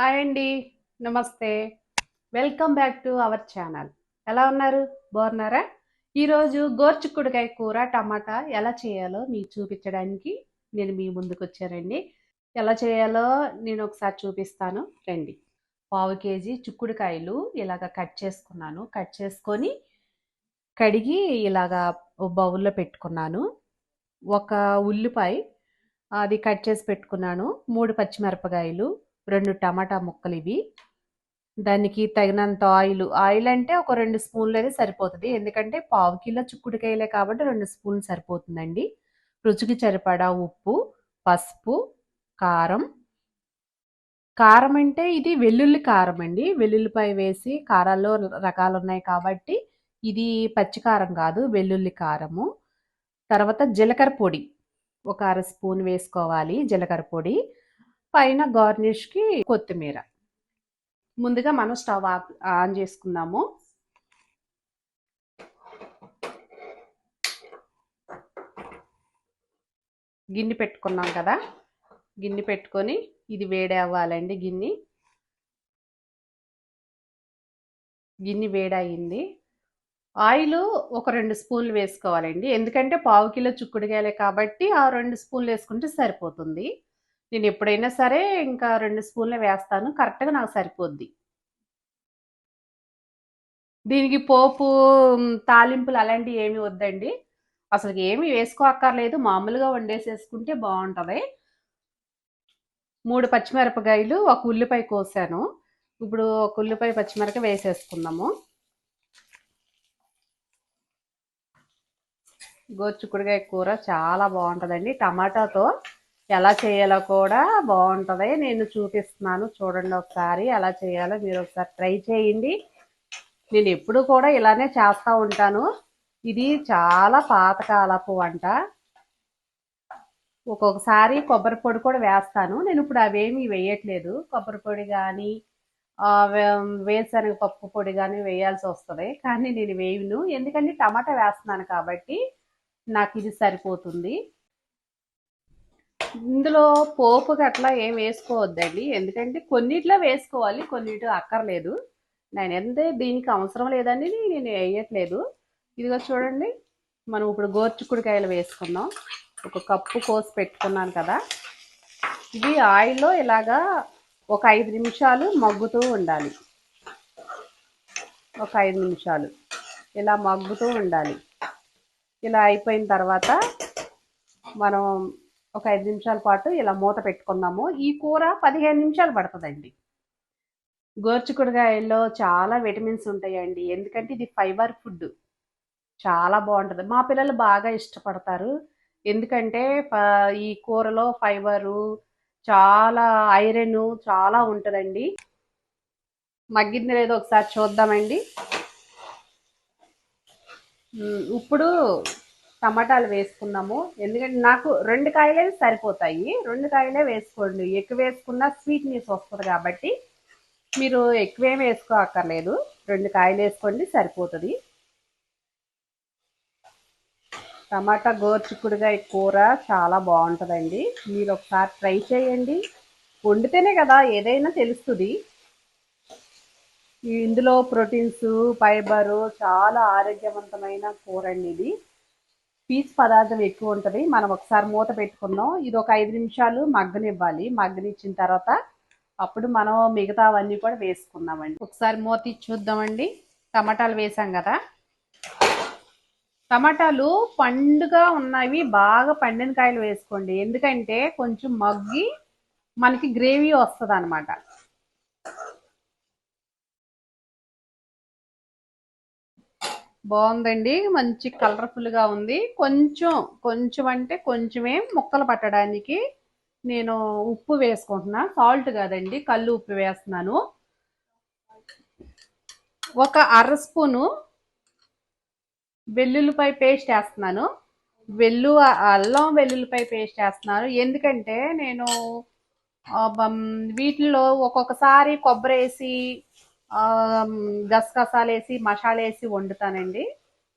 Hi అండి. నమస్తే. Welcome back to our channel. ఎలా ఉన్నారు? బాగున్నారా? ఈరోజు గోర్చుకుడికాయ కూర టమాటా ఎలా చేయాలో మీకు చూపించడానికి నేను మీ ముందుకు వచ్చానండి. ఎలా చేయాలో నేను ఒకసారి చూపిస్తాను. రండి. పావు కేజీ చిక్కుడుకాయలు ఇలాగ కట్ చేసుకున్నాను. కట్ చేసుకొని కడిగి ఇలాగా బౌల్లో పెట్టుకున్నాను. ఒక ఉల్లిపాయ అది కట్ చేసి పెట్టుకున్నాను. మూడు పచ్చిమిరపకాయలు రెండు టమాటా ముక్కలు ఇవి. దానికి తగినంత ఆయిల్. ఆయిల్ అంటే ఒక రెండు స్పూన్లు అయితే సరిపోతుంది. ఎందుకంటే పావు కిలో చుక్కుడుకాయలే కాబట్టి రెండు స్పూన్లు సరిపోతుందండి. రుచికి సరిపడా ఉప్పు పసుపు కారం. కారం అంటే ఇది వెల్లుల్లి కారం అండి. వెల్లుల్లిపై వేసి కారాల్లో రకాలు ఉన్నాయి కాబట్టి ఇది పచ్చి కారం కాదు వెల్లుల్లి కారము. తర్వాత జీలకర్ర పొడి. ఒక అర స్పూన్ వేసుకోవాలి జీలకర్ర పొడి. పైన గార్నిష్కి కొత్తిమీర. ముందుగా మనం స్టవ్ ఆఫ్- ఆన్ చేసుకుందాము. గిన్నె పెట్టుకున్నాం కదా? గిన్నె పెట్టుకొని ఇది వేడి అవ్వాలండి గిన్నె. గిన్నె వేడయింది ఆయిల్ ఒక రెండు స్పూన్లు వేసుకోవాలండి. ఎందుకంటే పావు కిలో చుక్కుడుగాయలే కాబట్టి ఆ రెండు స్పూన్లు వేసుకుంటే సరిపోతుంది. నేను ఎప్పుడైనా సరే ఇంకా రెండు స్పూన్లు వేస్తాను. కరెక్ట్గా నాకు సరిపోద్ది. దీనికి పోపు తాలింపులు అలాంటివి ఏమి వద్దండి. అసలు ఏమి వేసుకోక్కర్లేదు. మామూలుగా వండేసేసుకుంటే బాగుంటుంది మూడు పచ్చిమిరపకాయలు ఒక ఉల్లిపాయ కోసాను. ఇప్పుడు ఒక ఉల్లిపాయ పచ్చిమిరపకాయ వేసేసుకుందాము. గోరుచిక్కుడుకాయ కూర చాలా బాగుంటుందండి టమాటాతో ఎలా చేయాలో కూడా బాగుంటుంది. నేను చూపిస్తున్నాను చూడండి ఒకసారి ఎలా చేయాలో మీరు ఒకసారి ట్రై చేయండి. నేను ఎప్పుడు కూడా ఇలానే చేస్తూ ఉంటాను. ఇది చాలా పాతకాలపు వంట. ఒక్కొక్కసారి కొబ్బరి పొడి కూడా వేస్తాను. నేను ఇప్పుడు అవేమీ వేయట్లేదు. కొబ్బరి పొడి కానీ వేరుశనగ పప్పు పొడి కానీ వేయాల్సి వస్తుంది. కానీ నేను వేయను. ఎందుకంటే టమాటా వేస్తున్నాను కాబట్టి నాకు ఇది సరిపోతుంది. ఇందులో పోపు గట్లా ఏం వేసుకోవద్దండి. ఎందుకంటే కొన్నిట్లో వేసుకోవాలి కొన్నిట్లో అక్కర్లేదు. నేను ఎంతే దీనికి అవసరం లేదని నేను వేయట్లేదు. ఇదిగో చూడండి మనం ఇప్పుడు గోర్చుకుడికాయలు వేసుకుందాం. ఒక కప్పు కోసి పెట్టుకున్నాను కదా. ఇది ఆయిల్లో ఇలాగా ఒక ఐదు నిమిషాలు మగ్గుతూ ఉండాలి. ఒక ఐదు నిమిషాలు ఇలా మగ్గుతూ ఉండాలి. ఇలా అయిపోయిన తర్వాత మనం ఒక ఐదు నిమిషాల పాటు ఇలా మూత పెట్టుకుందాము. ఈ కూర పదిహేను నిమిషాలు పడుతుందండి. గోర్చుకుడుగాయల్లో చాలా విటమిన్స్ ఉంటాయండి. ఎందుకంటే ఇది ఫైబర్ ఫుడ్. చాలా బాగుంటుంది. మా పిల్లలు బాగా ఇష్టపడతారు. ఎందుకంటే ఈ కూరలో ఫైబరు చాలా ఐరన్ చాలా ఉంటుందండి. మగ్గింది లేదో ఒకసారి చూద్దామండి. ఇప్పుడు టమాటాలు వేసుకున్నాము. ఎందుకంటే నాకు రెండు కాయలే సరిపోతాయి. రెండు కాయలే వేసుకోండి. ఎక్కువ వేసుకున్నా స్వీట్నెస్ వస్తుంది కాబట్టి మీరు ఎక్కువేం వేసుకోక్కర్లేదు రెండు కాయలు వేసుకోండి సరిపోతుంది. టమాటా గోరుచిక్కుడుగాయ కూర చాలా బాగుంటుందండి. మీరు ఒకసారి ట్రై చేయండి. వండితేనే కదా ఏదైనా తెలుస్తుంది. ఇందులో ప్రోటీన్స్ ఫైబరు చాలా ఆరోగ్యవంతమైన కూర అండి ఇది. పీచు పదార్థం ఎక్కువ ఉంటుంది. మనం ఒకసారి మూత పెట్టుకుందాం ఇది ఒక ఐదు నిమిషాలు మగ్గనివ్వాలి. మగ్గనిచ్చిన తర్వాత అప్పుడు మనం మిగతావన్నీ కూడా వేసుకుందామండి. ఒకసారి మూత ఇచ్చి చూద్దామండి. టమాటాలు వేసాం కదా. టమాటాలు పండుగా ఉన్నవి బాగా పండిన కాయలు వేసుకోండి. ఎందుకంటే కొంచెం మగ్గి మనకి గ్రేవీ వస్తుంది అనమాట బాగుందండి. మంచి కలర్ఫుల్గా ఉంది. కొంచెం కొంచెం అంటే కొంచెమే ముక్కలు పట్టడానికి నేను ఉప్పు వేసుకుంటున్నా. సాల్ట్ కాదండి కళ్ళు ఉప్పు వేస్తున్నాను. ఒక అర స్పూను వెల్లుల్లిపాయ పేస్ట్ వేస్తున్నాను. వెల్లు అల్లం వెల్లుల్లిపాయ పేస్ట్ వేస్తున్నాను. ఎందుకంటే నేను వీటిల్లో ఒక్కొక్కసారి కొబ్బరి వేసి గసగసాలు వేసి మసాలా వేసి వండుతానండి.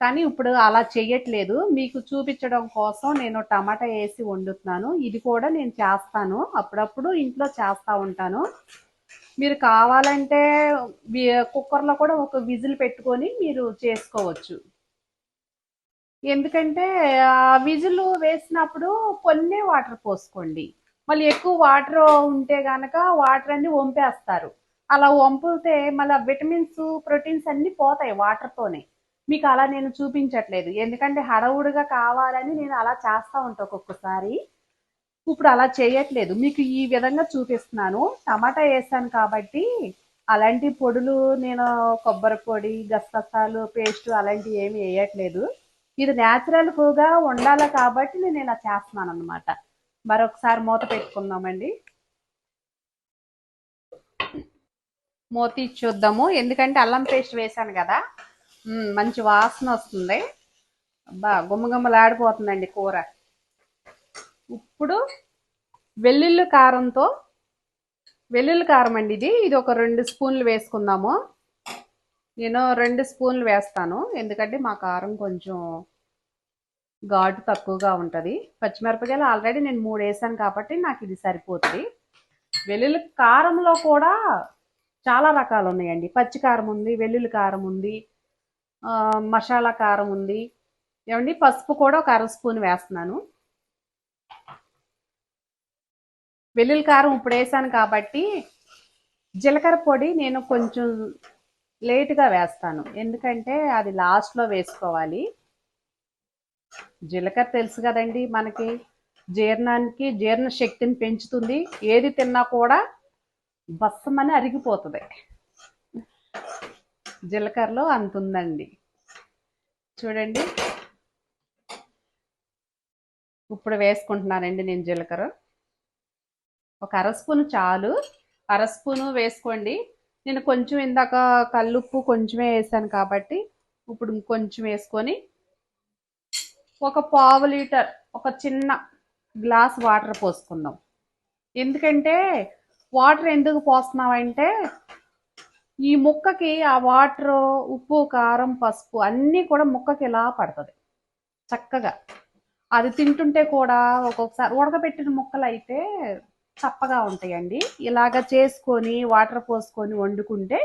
కానీ ఇప్పుడు అలా చేయట్లేదు మీకు చూపించడం కోసం నేను టమాటా వేసి వండుతున్నాను. ఇది కూడా నేను చేస్తాను. అప్పుడప్పుడు ఇంట్లో చేస్తూ ఉంటాను. మీరు కావాలంటే కుక్కర్లో కూడా ఒక విజిల్ పెట్టుకొని మీరు చేసుకోవచ్చు. ఎందుకంటే ఆ విజిల్ వేసినప్పుడు కొన్ని వాటర్ పోసుకోండి. మళ్ళీ ఎక్కువ వాటర్ ఉంటే గనక వాటర్ అన్ని వంపేస్తారు. అలా వంపుతే మళ్ళీ విటమిన్స్ ప్రోటీన్స్ అన్ని పోతాయి వాటర్తోనే మీకు అలా నేను చూపించట్లేదు. ఎందుకంటే హడవుడుగా కావాలని నేను అలా చేస్తా ఉంటాను ఒక్కొక్కసారి. ఇప్పుడు అలా చేయట్లేదు. మీకు ఈ విధంగా చూపిస్తున్నాను. టమాటా వేసాను కాబట్టి అలాంటి పొడులు నేను కొబ్బరి పొడి గసగసాలు పేస్ట్ అలాంటివి ఏమి వేయట్లేదు. ఇది న్యాచురల్గా ఉండాలి కాబట్టి నేను ఇలా చేస్తున్నాను అనమాట మరొకసారి మూత పెట్టుకుందామండి. మూత చూద్దాము. ఎందుకంటే అల్లం పేస్ట్ వేసాను కదా. మంచి వాసన వస్తుంది. అబ్బా గుమ్మగుమ్మలాడిపోతుందండి కూర. ఇప్పుడు వెల్లుల్లి కారంతో వెల్లుల్లి కారం అండి ఇది. ఇది ఒక రెండు స్పూన్లు వేసుకుందాము. నేను రెండు స్పూన్లు వేస్తాను. ఎందుకంటే మా కారం కొంచెం ఘాటు తక్కువగా ఉంటుంది. పచ్చిమిరపకాయలు ఆల్రెడీ నేను మూడు వేసాను కాబట్టి నాకు ఇది సరిపోతుంది వెల్లుల్లి కారంలో కూడా చాలా రకాలు ఉన్నాయండి పచ్చి కారం ఉంది వెల్లుల్లి కారం ఉంది మసాలా కారం ఉంది. ఏమండి? పసుపు కూడా ఒక అర స్పూన్ వేస్తున్నాను. వెల్లుల్లి కారం ఇప్పుడు వేసాను కాబట్టి జీలకర్ర పొడి నేను కొంచెం లేట్గా వేస్తాను. ఎందుకంటే అది లాస్ట్లో వేసుకోవాలి. జీలకర్ర తెలుసు కదండి మనకి. జీర్ణానికి జీర్ణ శక్తిని పెంచుతుంది. ఏది తిన్నా కూడా బస్సమని అరిగిపోతుంది. జీలకర్రలో అంత ఉందండి. చూడండి. ఇప్పుడు వేసుకుంటున్నానండి నేను జీలకర్ర. ఒక అర స్పూన్ చాలు. అర స్పూను వేసుకోండి. నేను కొంచెం ఇందాక కల్లుప్పు కొంచెమే వేసాను కాబట్టి ఇప్పుడు ఇంకొంచెం వేసుకొని ఒక పావు లీటర్ ఒక చిన్న గ్లాస్ వాటర్ పోసుకుందాం. ఎందుకంటే వాటర్ ఎందుకు పోస్తున్నామంటే ఈ ముక్కకి ఆ వాటర్ ఉప్పు కారం పసుపు అన్నీ కూడా ముక్కకి ఇలా పడుతుంది. చక్కగా. అది తింటుంటే కూడా ఒక్కొక్కసారి ఉడకబెట్టిన ముక్కలు అయితే చప్పగా ఉంటాయండి. ఇలాగ చేసుకొని వాటర్ పోసుకొని వండుకుంటే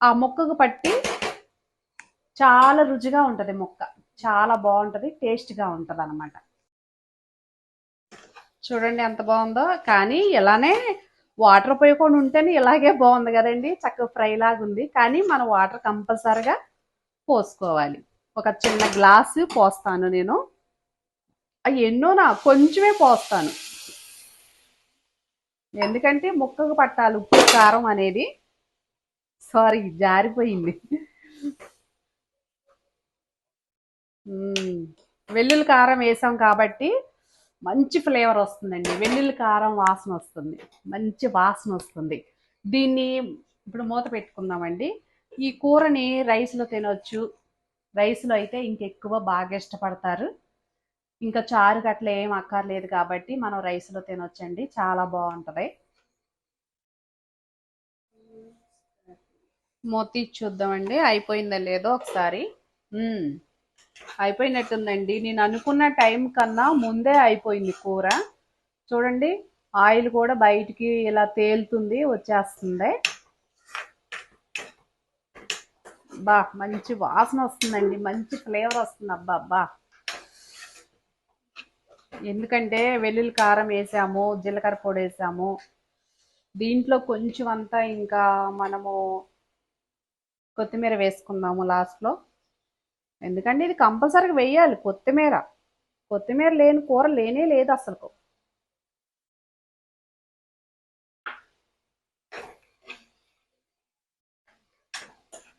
ఆ ముక్కకు పట్టి చాలా రుచిగా ఉంటుంది ముక్క. చాలా బాగుంటుంది టేస్ట్గా ఉంటుంది అనమాట చూడండి ఎంత బాగుందో. కానీ ఇలానే వాటర్ పోయకుండా ఉంటేనే ఇలాగే బాగుంది కదండి. చక్కగా ఫ్రై లాగా ఉంది. కానీ మనం వాటర్ కంపల్సరిగా పోసుకోవాలి. ఒక చిన్న గ్లాసు పోస్తాను నేను. అవి ఎన్నోనా? కొంచెమే పోస్తాను. ఎందుకంటే ముక్కకు పట్టాలి ఉప్పు కారం అనేది. సారీ జారిపోయింది. వెల్లుల్లి కారం వేసాం కాబట్టి మంచి ఫ్లేవర్ వస్తుందండి. వెల్లుల్లి కారం వాసన వస్తుంది. మంచి వాసన వస్తుంది. దీన్ని ఇప్పుడు మూత పెట్టుకుందామండి. ఈ కూరని రైస్లో తినొచ్చు. రైస్లో అయితే ఇంకెక్కువ బాగా ఇష్టపడతారు. ఇంకా చారు గట్ల ఏం అక్కర్లేదు కాబట్టి మనం రైస్లో తినొచ్చండి. చాలా బాగుంటుంది. మూత తీసి చూద్దామండి. అయిపోయిందో లేదో ఒకసారి. అయిపోయినట్టుందండి. నేను అనుకున్న టైం కన్నా ముందే అయిపోయింది కూర. చూడండి ఆయిల్ కూడా బయటికి ఇలా తేలుతుంది వచ్చేస్తుంది. బా మంచి వాసన వస్తుందండి. మంచి ఫ్లేవర్ వస్తుంది. అబ్బా అబ్బా ఎందుకంటే వెల్లుల్లి కారం వేసాము జీలకర్ర పొడి వేసాము. దీంట్లో కొంచెం అంతా ఇంకా మనము కొత్తిమీర వేసుకుందాము లాస్ట్లో. ఎందుకంటే ఇది కంపల్సరీగా వేయాలి. కొత్తిమీర. కొత్తిమీర లేని కూర లేనే లేదు అసలు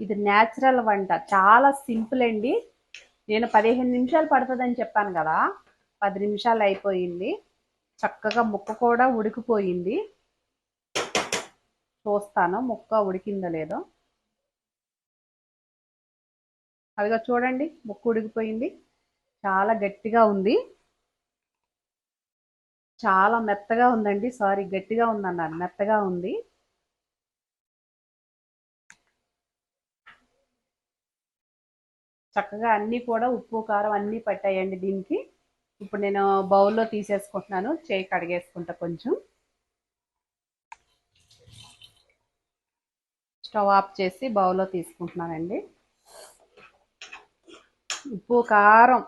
ఇది న్యాచురల్ వంట. చాలా సింపుల్ అండి. నేను పదిహేను నిమిషాలు పడుతుందని చెప్పాను కదా. పది నిమిషాలు అయిపోయింది. చక్కగా ముక్క కూడా ఉడికిపోయింది. చూస్తాను ముక్క ఉడికిందో లేదో. అదిగా చూడండి ముక్కు ఉడికిపోయింది. చాలా గట్టిగా ఉంది. చాలా మెత్తగా ఉందండి సారీ గట్టిగా ఉందన్నారు మెత్తగా ఉంది. చక్కగా అన్నీ కూడా ఉప్పు కారం అన్నీ పట్టాయండి దీనికి. ఇప్పుడు నేను బౌల్లో తీసేసుకుంటున్నాను చేయి కడిగేసుకుంటా కొంచెం. స్టవ్ ఆఫ్ చేసి బౌల్లో తీసుకుంటున్నానండి. ఉప్పు కారం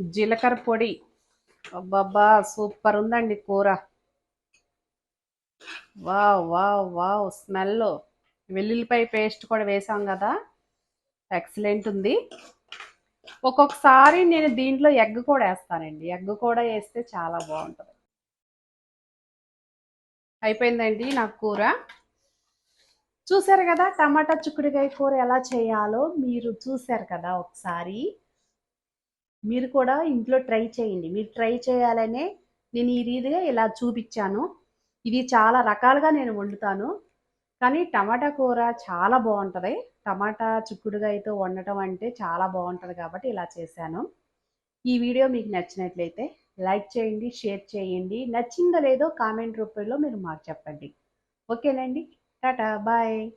జీలకర్ర పొడి. అబ్బబ్బా సూపర్ ఉందండి కూర. Wow wow wow smell. వెల్లుల్లిపాయ పేస్ట్ కూడా వేసాం కదా. ఎక్సలెంట్ ఉంది. ఒక్కొక్కసారి నేను దీంట్లో ఎగ్ కూడా వేస్తానండి. ఎగ్ కూడా వేస్తే చాలా బాగుంటుంది. అయిపోయిందండి నాకు కూర. చూసారు కదా టమాటా చిక్కుడుకాయ కూర ఎలా చేయాలో మీరు చూసారు కదా ఒకసారి. మీరు కూడా ఇంట్లో ట్రై చేయండి. మీరు ట్రై చేయాలనే నేను ఈ రీతిగా ఇలా చూపించాను. ఇది చాలా రకాలుగా నేను వండుతాను. కానీ టమాటా కూర చాలా బాగుంటుంది. టమాటా చిక్కుడుగాయతో వండటం అంటే చాలా బాగుంటుంది కాబట్టి ఇలా చేశాను. ఈ వీడియో మీకు నచ్చినట్లయితే లైక్ చేయండి షేర్ చేయండి. నచ్చిందో లేదో కామెంట్ రూపంలో మీరు మాకు చెప్పండి. ఓకేనండి? Tata, bye.